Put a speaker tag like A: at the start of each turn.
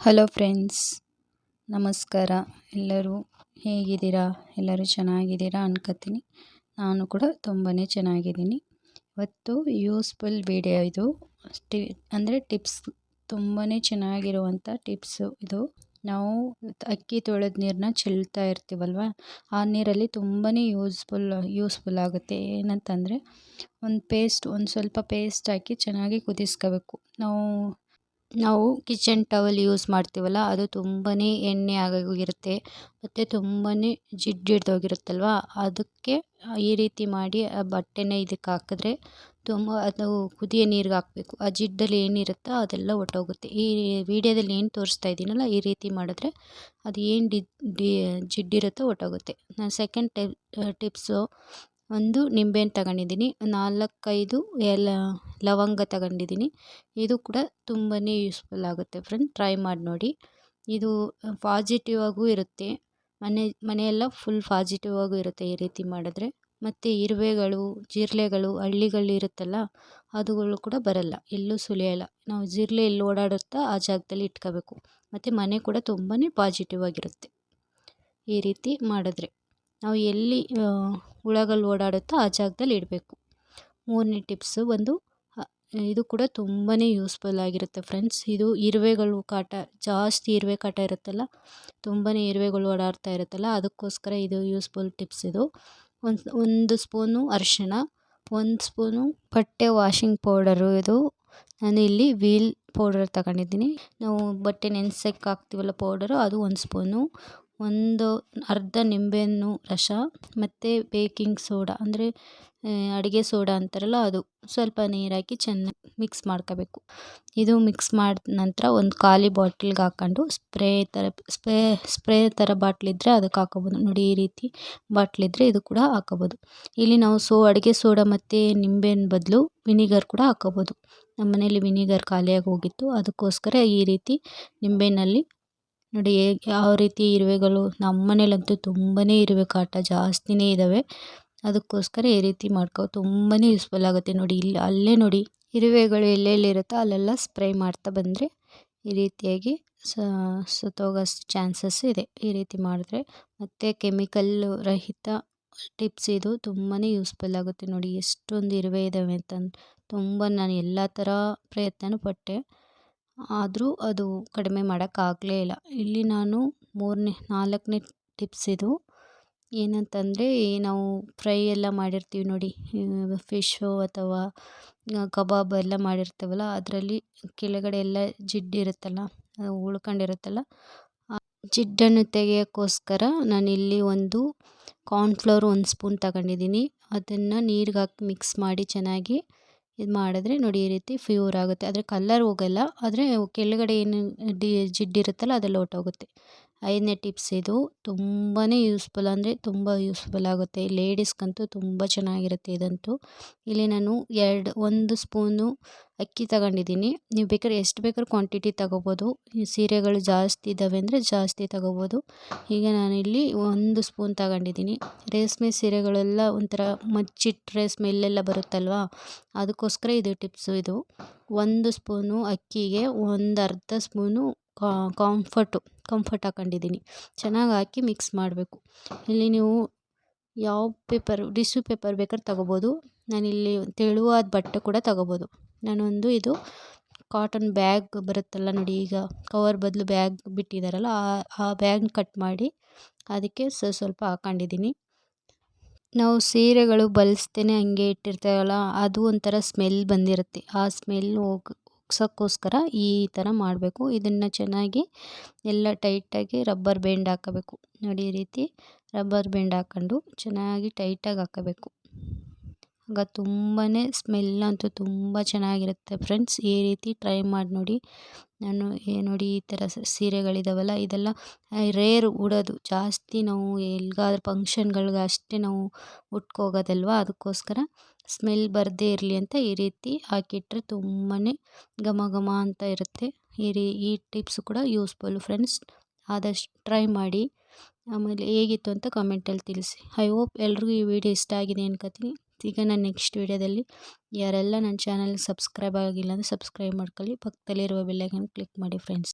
A: Hello friends ನಮಸ್ಕಾರ. ಎಲ್ಲರೂ ಹೇಗಿದ್ದೀರಾ? ಎಲ್ಲರೂ ಚೆನ್ನಾಗಿದ್ದೀರಾ ಅನ್ಕೋತೀನಿ. ನಾನು ಕೂಡ ತುಂಬಾ ಚೆನ್ನಾಗಿದ್ದೀನಿ. ಇವತ್ತು ಯೂಸ್ಫುಲ್ ವಿಡಿಯೋ ಇದು. ಟಿ, ಅಂದರೆ ಟಿಪ್ಸ್ ತುಂಬಾ ಚೆನ್ನಾಗಿರುವಂಥ ಟಿಪ್ಸು ಇದು. ನಾವು ಅಕ್ಕಿ ತೊಳೆದ ನೀರನ್ನ ಚೆಲ್ತಾ ಇರ್ತೀವಲ್ವ? ಆ ನೀರಲ್ಲಿ ತುಂಬಾ ಯೂಸ್ಫುಲ್ ಯೂಸ್ಫುಲ್ ಆಗುತ್ತೆ. ಏನಂತಂದರೆ, ಒಂದು ಪೇಸ್ಟ್ ಒಂದು ಸ್ವಲ್ಪ ಪೇಸ್ಟ್ ಹಾಕಿ ಚೆನ್ನಾಗಿ ಕುದಿಸ್ಕೋಬೇಕು. ನಾವು ನಾವು ಕಿಚನ್ ಟವಲ್ ಯೂಸ್ ಮಾಡ್ತೀವಲ್ಲ, ಅದು ತುಂಬಾ ಎಣ್ಣೆ ಆಗೋಗಿರುತ್ತೆ, ಮತ್ತು ತುಂಬಾ ಜಿಡ್ಡು ಹಿಡ್ದೋಗಿರುತ್ತಲ್ವ ಅದಕ್ಕೆ ಈ ರೀತಿ ಮಾಡಿ ಆ ಬಟ್ಟೆನ ಇದಕ್ಕೆ ಹಾಕಿದ್ರೆ ತುಂಬ ಅದು ಕುದಿಯೋ ನೀರಿಗೆ ಹಾಕಬೇಕು. ಆ ಜಿಡ್ಡಲ್ಲಿ ಏನಿರುತ್ತೋ ಅದೆಲ್ಲ ಹೊರ್ಟೋಗುತ್ತೆ ಈ ವಿಡಿಯೋದಲ್ಲಿ ಏನು ತೋರಿಸ್ತಾ ಇದ್ದೀನಲ್ಲ, ಈ ರೀತಿ ಮಾಡಿದ್ರೆ ಅದು ಏನು ಡಿ ಜಿಡ್ಡಿರುತ್ತೋ ಹೊರ್ಟೋಗುತ್ತೆ ನಾನು ಸೆಕೆಂಡ್ ಟೈಪ್ ಟಿಪ್ಸು ಒಂದು ನಿಂಬೆಹಣ್ಣು ತಗೊಂಡಿದ್ದೀನಿ, ನಾಲ್ಕೈದು ಎಲ ಲವಂಗ ತಗೊಂಡಿದ್ದೀನಿ. ಇದು ಕೂಡ ತುಂಬಾ ಯೂಸ್ಫುಲ್ ಆಗುತ್ತೆ ಫ್ರೆಂಡ್ ಟ್ರೈ ಮಾಡಿ ನೋಡಿ. ಇದು ಪಾಸಿಟಿವ್ ಆಗೂ ಇರುತ್ತೆ. ಮನೆ, ಮನೆಯೆಲ್ಲ ಫುಲ್ ಪಾಸಿಟಿವ್ ಆಗೂ ಇರುತ್ತೆ ಈ ರೀತಿ ಮಾಡಿದ್ರೆ. ಮತ್ತು ಇರುವೆಗಳು ಜಿರಳೆಗಳು ಹಳ್ಳಿಗಳಿರುತ್ತಲ್ಲ ಅದುಗಳು ಕೂಡ ಬರಲ್ಲ. ಎಲ್ಲೂ ಸುಲಿಯಲ್ಲ ನಾವು ಜಿರಳೆ ಎಲ್ಲಿ ಓಡಾಡುತ್ತಾ ಆ ಜಾಗದಲ್ಲಿ ಇಟ್ಕೋಬೇಕು. ಮತ್ತು ಮನೆ ಕೂಡ ತುಂಬಾ ಪಾಸಿಟಿವ್ ಆಗಿರುತ್ತೆ. ಈ ರೀತಿ ಮಾಡಿದ್ರೆ. ನಾವು ಎಲ್ಲಿ ಹುಳಗಳು ಓಡಾಡುತ್ತೋ ಆ ಜಾಗದಲ್ಲಿ ಇಡಬೇಕು. ಮೂರನೇ ಟಿಪ್ಸು ಒಂದು ಇದು ಕೂಡ ತುಂಬಾ ಯೂಸ್ಫುಲ್ ಆಗಿರುತ್ತೆ ಫ್ರೆಂಡ್ಸ್ ಇದು ಇರುವೆಗಳು ಕಾಟ, ಜಾಸ್ತಿ ಇರುವೆ ಕಾಟ ಇರುತ್ತಲ್ಲ ತುಂಬಾ ಇರುವೆಗಳು ಓಡಾಡ್ತಾ ಇರುತ್ತಲ್ಲ, ಅದಕ್ಕೋಸ್ಕರ ಇದು ಯೂಸ್ಫುಲ್ ಟಿಪ್ಸ್ ಇದು. ಒಂದು ಒಂದು ಸ್ಪೂನು ಅರಿಶಿಣ, ಒಂದು ಸ್ಪೂನು ಬಟ್ಟೆ ವಾಷಿಂಗ್ ಪೌಡರು ಇದು. ನಾನು ಇಲ್ಲಿ ವೀಲ್ ಪೌಡರ್ ತಗೊಂಡಿದ್ದೀನಿ. ನಾವು ಬಟ್ಟೆ ನೆನ್ಸಕ್ಕೆ ಹಾಕ್ತೀವಲ್ಲ ಪೌಡರು ಅದು ಒಂದು ಸ್ಪೂನು ಒಂದು ಅರ್ಧ ನಿಂಬೆಹಣ್ಣು ರಸ, ಮತ್ತು ಬೇಕಿಂಗ್ ಸೋಡಾ, ಅಂದರೆ ಅಡುಗೆ ಸೋಡಾ ಅಂತಾರಲ್ಲ ಅದು. ಸ್ವಲ್ಪ ನೀರಾಕಿ ಚೆನ್ನಾಗಿ ಮಿಕ್ಸ್ ಮಾಡ್ಕೋಬೇಕು. ಇದು ಮಿಕ್ಸ್ ಮಾಡಿದ ನಂತರ ಒಂದು ಖಾಲಿ ಬಾಟ್ಲಿಗೆ ಹಾಕ್ಕೊಂಡು ಸ್ಪ್ರೇ ಥರ ಸ್ಪ್ರೇ ಸ್ಪ್ರೇ ಥರ ಬಾಟ್ಲಿದ್ದರೆ ಅದಕ್ಕೆ ಹಾಕೋಬೋದು. ನೋಡಿ ಈ ರೀತಿ ಬಾಟ್ಲಿದ್ದರೆ ಇದು ಕೂಡ ಹಾಕೋಬೋದು. ಇಲ್ಲಿ ನಾವು ಸೋ, ಅಡುಗೆ ಸೋಡಾ ಮತ್ತು ನಿಂಬೆಹಣ್ಣು ಬದಲು ವಿನಿಗರ್ ಕೂಡ ಹಾಕೋಬೋದು. ನಮ್ಮ ಮನೇಲಿ ವಿನಿಗರ್ ಖಾಲಿಯಾಗಿ ಹೋಗಿತ್ತು. ಅದಕ್ಕೋಸ್ಕರ ಈ ರೀತಿ ನಿಂಬೆಹಣ್ಣಲ್ಲಿ ನೋಡಿ, ಯಾವ ರೀತಿ ಇರುವೆಗಳು ನಮ್ಮ ಮನೇಲಂತೂ ತುಂಬಾ ಇರುವೆ ಕಾಟ ಜಾಸ್ತಿನೇ ಇದ್ದಾವೆ ಅದಕ್ಕೋಸ್ಕರ ಈ ರೀತಿ ಮಾಡ್ಕೋ ತುಂಬಾ ಯೂಸ್ಫುಲ್ ಆಗುತ್ತೆ ನೋಡಿ. ಇಲ್ಲಿ, ಅಲ್ಲೇ ನೋಡಿ, ಇರುವೆಗಳು ಎಲ್ಲೆಲ್ಲಿರುತ್ತೋ ಅಲ್ಲೆಲ್ಲ ಸ್ಪ್ರೇ ಮಾಡ್ತಾ ಬಂದರೆ ಈ ರೀತಿಯಾಗಿ ಸತ್ತೋಗೋ ಚಾನ್ಸಸ್ ಇದೆ ಈ ರೀತಿ ಮಾಡಿದ್ರೆ. ಮತ್ತು ಕೆಮಿಕಲ್ ರಹಿತ ಟಿಪ್ಸ್ ಇದು ತುಂಬಾ ಯೂಸ್ಫುಲ್ ಆಗುತ್ತೆ ನೋಡಿ. ಎಷ್ಟೊಂದು ಇರುವೆ ಇದ್ದಾವೆ ಅಂತಂದು ತುಂಬ ನಾನು ಎಲ್ಲ ಥರ ಪ್ರಯತ್ನನೂ ಪಟ್ಟೆ. ಆದರೂ ಅದು ಕಡಿಮೆ ಮಾಡೋಕ್ಕಾಗಲೇ ಇಲ್ಲ. ಇಲ್ಲಿ ನಾನು ಮೂರನೇ, ನಾಲ್ಕನೇ ಟಿಪ್ಸ್ ಇದು. ಏನಂತಂದರೆ, ನಾವು ಫ್ರೈ ಎಲ್ಲ ಮಾಡಿರ್ತೀವಿ ನೋಡಿ. ಫಿಶ್ಶು ಅಥವಾ ಕಬಾಬ್ ಎಲ್ಲ ಮಾಡಿರ್ತೀವಲ್ಲ, ಅದರಲ್ಲಿ ಕೆಳಗಡೆ ಎಲ್ಲ ಜಿಡ್ಡಿರುತ್ತಲ್ಲ ಉಳ್ಕೊಂಡಿರುತ್ತಲ್ಲ ಜಿಡ್ಡನ್ನು ತೆಗೆಯೋಕ್ಕೋಸ್ಕರ ನಾನಿಲ್ಲಿ ಒಂದು ಕಾರ್ನ್ಫ್ಲೋರ್ ಒಂದು ಸ್ಪೂನ್ ತಗೊಂಡಿದ್ದೀನಿ. ಅದನ್ನು ನೀರಿಗೆ ಹಾಕಿ ಮಿಕ್ಸ್ ಮಾಡಿ ಚೆನ್ನಾಗಿ ಇದು ಮಾಡಿದ್ರೆ ನೋಡಿ ಈ ರೀತಿ ಫ್ಯೂರ್ ಆಗುತ್ತೆ. ಆದರೆ ಕಲ್ಲರ್ ಹೋಗಲ್ಲ. ಆದರೆ ಕೆಳಗಡೆ ಏನು ಡಿ, ಜಿಡ್ಡಿರುತ್ತಲ್ಲ, ಅದೆಲ್ಲ ಹೊರ್ಟೋಗುತ್ತೆ ಐದನೇ ಟಿಪ್ಸ್ ಇದು. ತುಂಬಾ ಯೂಸ್ಫುಲ್ ಅಂದರೆ ತುಂಬ ಯೂಸ್ಫುಲ್ ಆಗುತ್ತೆ. ಲೇಡೀಸ್ಗಂತೂ ತುಂಬ ಚೆನ್ನಾಗಿರುತ್ತೆ ಇದಂತೂ. ಇಲ್ಲಿ ನಾನು ಎರಡು, ಒಂದು ಸ್ಪೂನು ಅಕ್ಕಿ ತಗೊಂಡಿದ್ದೀನಿ. ನೀವು ಬೇಕಾದ್ರೆ ಎಷ್ಟು ಬೇಕಾದ್ರೂ ಕ್ವಾಂಟಿಟಿ ತಗೋಬೋದು. ಸೀರೆಗಳು ಜಾಸ್ತಿ ಇದ್ದಾವೆ ಅಂದರೆ ಜಾಸ್ತಿ ತಗೋಬೋದು. ಈಗ ನಾನಿಲ್ಲಿ ಒಂದು ಸ್ಪೂನ್ ತಗೊಂಡಿದ್ದೀನಿ. ರೇಷ್ಮೆ ಸೀರೆಗಳೆಲ್ಲ ಒಂಥರ ಮಚ್ಚಿಟ್ಟು ರೇಷ್ಮೆ ಇಲ್ಲೆಲ್ಲ ಬರುತ್ತಲ್ವ? ಅದಕ್ಕೋಸ್ಕರ ಇದು ಟಿಪ್ಸು ಇದು. ಒಂದು ಸ್ಪೂನು ಅಕ್ಕಿಗೆ ಒಂದು ಅರ್ಧ ಸ್ಪೂನು ಕಾಂಫರ್ಟು ಕಂಫರ್ಟ್ ಹಾಕೊಂಡಿದ್ದೀನಿ. ಚೆನ್ನಾಗಿ ಹಾಕಿ ಮಿಕ್ಸ್ ಮಾಡಬೇಕು. ಇಲ್ಲಿ ನೀವು ಯಾವ ಪೇಪರ್ ಟಿಶ್ಯೂ ಪೇಪರ್ ಬೇಕಾದ್ರೆ ತಗೋಬೋದು. ನಾನಿಲ್ಲಿ ತೆಳುವಾದ ಬಟ್ಟೆ ಕೂಡ ತಗೋಬೋದು. ನಾನೊಂದು ಇದು ಕಾಟನ್ ಬ್ಯಾಗ್ ಬರುತ್ತಲ್ಲ ನೋಡಿ, ಈಗ ಕವರ್ ಬದಲು ಬ್ಯಾಗ್ ಬಿಟ್ಟಿದ್ದಾರಲ್ಲ ಆ ಆ ಬ್ಯಾಗ್ನ ಕಟ್ ಮಾಡಿ ಅದಕ್ಕೆ ಸ್ವಲ್ಪ ಹಾಕೊಂಡಿದ್ದೀನಿ. ನಾವು ಸೀರೆಗಳು ಬಳಸ್ತೇನೆ, ಹಂಗೆ ಇಟ್ಟಿರ್ತೀವಲ್ಲ, ಅದು ಒಂಥರ ಸ್ಮೆಲ್ ಬಂದಿರುತ್ತೆ. ಆ ಸ್ಮೆಲ್ ಹೋಗಿ ಹೋಗ್ಸೋಕ್ಕೋಸ್ಕರ ಈ ಥರ ಮಾಡಬೇಕು. ಇದನ್ನು ಚೆನ್ನಾಗಿ ಎಲ್ಲ ಟೈಟಾಗಿ ರಬ್ಬರ್ ಬ್ಯಾಂಡ್ ಹಾಕಬೇಕು. ನೋಡಿ ರೀತಿ ರಬ್ಬರ್ ಬ್ಯಾಂಡ್ ಹಾಕ್ಕೊಂಡು ಚೆನ್ನಾಗಿ ಟೈಟಾಗಿ ಹಾಕೋಬೇಕು. ಆಗ ತುಂಬಾ ಸ್ಮೆಲ್ ಅಂತೂ ತುಂಬ ಚೆನ್ನಾಗಿರುತ್ತೆ ಫ್ರೆಂಡ್ಸ್. ಈ ರೀತಿ ಟ್ರೈ ಮಾಡಿ ನೋಡಿ. ನಾನು ಏ ನೋಡಿ ಈ ಥರ ಸೀರೆಗಳಿದಾವಲ್ಲ, ಇದೆಲ್ಲ ರೇರ್ ಉಡೋದು. ಜಾಸ್ತಿ ನಾವು ಎಲ್ಲಿಗಾದ್ರೂ ಫಂಕ್ಷನ್ಗಳ್ಗೆ ಅಷ್ಟೇ ನಾವು ಉಟ್ಕೋಗೋದಲ್ವ? ಅದಕ್ಕೋಸ್ಕರ ಸ್ಮೆಲ್ ಬರದೇ ಇರಲಿ ಅಂತ ಈ ರೀತಿ ಹಾಕಿಟ್ರೆ ತುಂಬಾ ಘಮ ಘಮ ಅಂತ ಇರುತ್ತೆ. ಈ ರೀ ಈ ಟಿಪ್ಸ್ ಕೂಡ ಯೂಸ್ಫುಲ್ ಫ್ರೆಂಡ್ಸ್. ಆದಷ್ಟು ಟ್ರೈ ಮಾಡಿ. ಆಮೇಲೆ ಹೇಗಿತ್ತು ಅಂತ ಕಮೆಂಟಲ್ಲಿ ತಿಳಿಸಿ. ಐ ಹೋಪ್ ಎಲ್ರಿಗೂ ಈ ವಿಡಿಯೋ ಇಷ್ಟ ಆಗಿದೆ ಅನ್ಕೋತೀನಿ. ಈಗ ನಾನು ನೆಕ್ಸ್ಟ್ ವೀಡಿಯೋದಲ್ಲಿ ಯಾರೆಲ್ಲ ನನ್ನ ಚಾನಲ್ಗೆ ಸಬ್ಸ್ಕ್ರೈಬ್ ಆಗಿಲ್ಲ ಅಂದರೆ ಸಬ್ಸ್ಕ್ರೈಬ್ ಮಾಡ್ಕೊಳ್ಳಿ. ಪಕ್ಕದಲ್ಲಿರುವ ಬೆಲ್ಲೈಕನ್ ಕ್ಲಿಕ್ ಮಾಡಿ ಫ್ರೆಂಡ್ಸ್